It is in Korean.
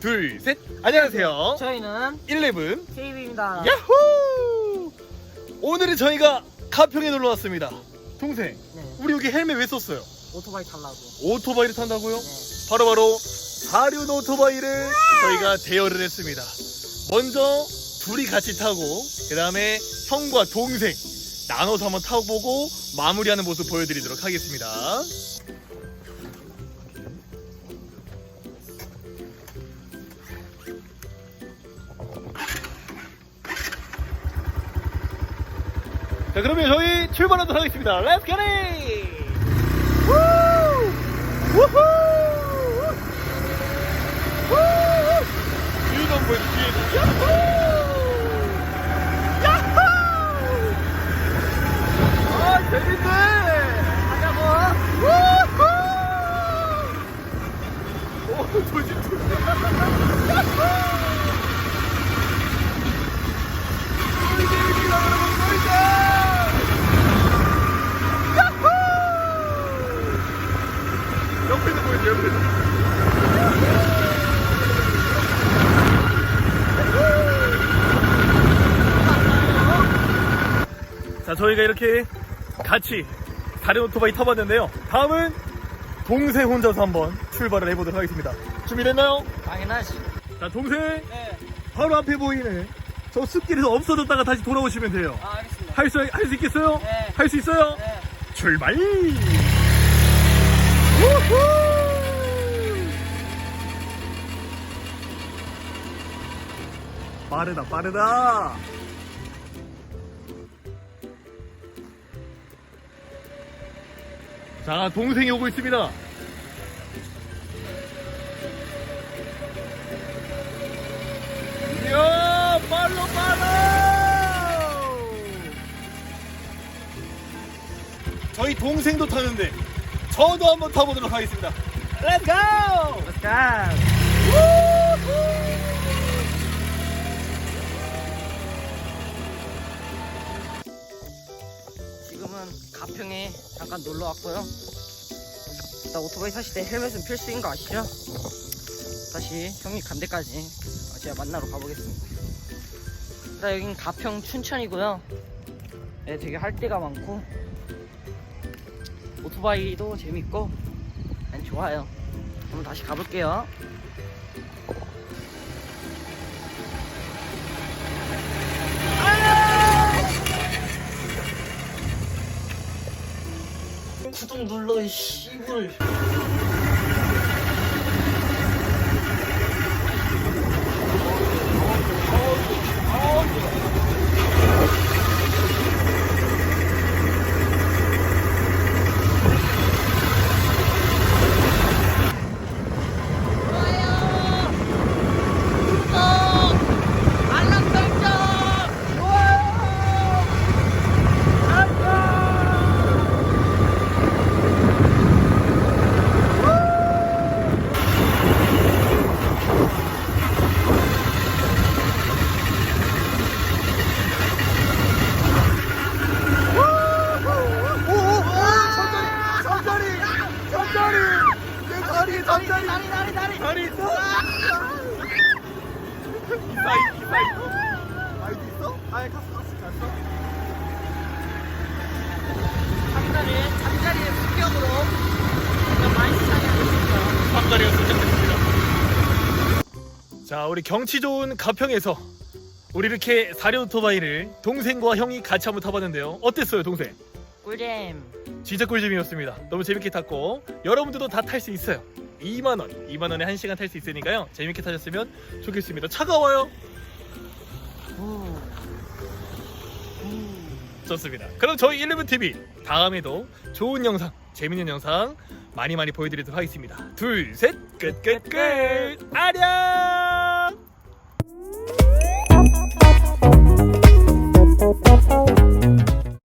둘, 셋. 안녕하세요. 저희는 11 KB입니다. 야호! 오늘은 저희가 가평에 놀러 왔습니다. 동생, 네, 우리 여기 헬멧 왜 썼어요? 오토바이 타려고. 오토바이를 탄다고요? 네. 바로바로 사륜 오토바이를 저희가 대여를 했습니다. 먼저 둘이 같이 타고 그 다음에 형과 동생 나눠서 한번 타보고 마무리하는 모습 보여드리도록 하겠습니다. 자 그러면 저희 출발하도록 하겠습니다. It! 우! 우후! 우! 뒤도 보여 뒤에 야호! 야호! 아 재밌네! 가자고. 우후! 오 조심 조심 야호! 꿀잼이다 여러분 꿀잼! 야호! 옆에도 보여줘 옆에도 자 저희가 이렇게 같이 다른 오토바이 타봤는데요 다음은 동생 혼자서 한번 출발을 해보도록 하겠습니다 준비됐나요? 당연하지. 자 동생 네. 바로 앞에 보이는 저 숲길에서 없어졌다가 다시 돌아오시면 돼요 아, 알겠습니다. 할 수 할 수 있겠어요? 네. 할 수 있어요? 네. 출발! 우후! 빠르다 빠르다 자 동생이 오고 있습니다 이야 빨로 빨로 저희 동생도 타는데 저도 한번 타보도록 하겠습니다 렛츠 고! Let's go. 지 가평에 잠깐 놀러 왔고요. 나 오토바이 사실 때 헬멧은 필수인 거 아시죠? 다시 형님 간 데까지 제가 만나러 가보겠습니다. 자, 여긴 가평 춘천이고요. 네, 되게 할 데가 많고 오토바이도 재밌고 난 좋아요. 한번 다시 가볼게요. 구독 눌러 이 씨불. 알람 설정. 좋아요. 잠자리! 잠자리! 내 다리에 잠자리! 다리 다리 다리. 다리 있어? 이사 이사 있어? 아이디 있어? 아예 갔어 갔어 갔어? 잠자리에 습격으로 좀 많이 시작했습니다. 잠자리가 도착했습니다. 자 우리 경치 좋은 가평에서 우리 이렇게 사륜 오토바이를 동생과 형이 같이 한번 타봤는데요. 어땠어요 동생? 꿀잼. 진짜 꿀잼이었습니다. 너무 재밌게 탔고 여러분들도 다 탈 수 있어요. 2만 원, 2만 원에 1 시간 탈 수 있으니까요. 재밌게 타셨으면 좋겠습니다. 차가워요. 후. 좋습니다. 그럼 저희 11TV 다음에도 좋은 영상, 재밌는 영상 많이 많이 보여드리도록 하겠습니다. 둘, 셋, 끝, 끝, 끝. 안녕.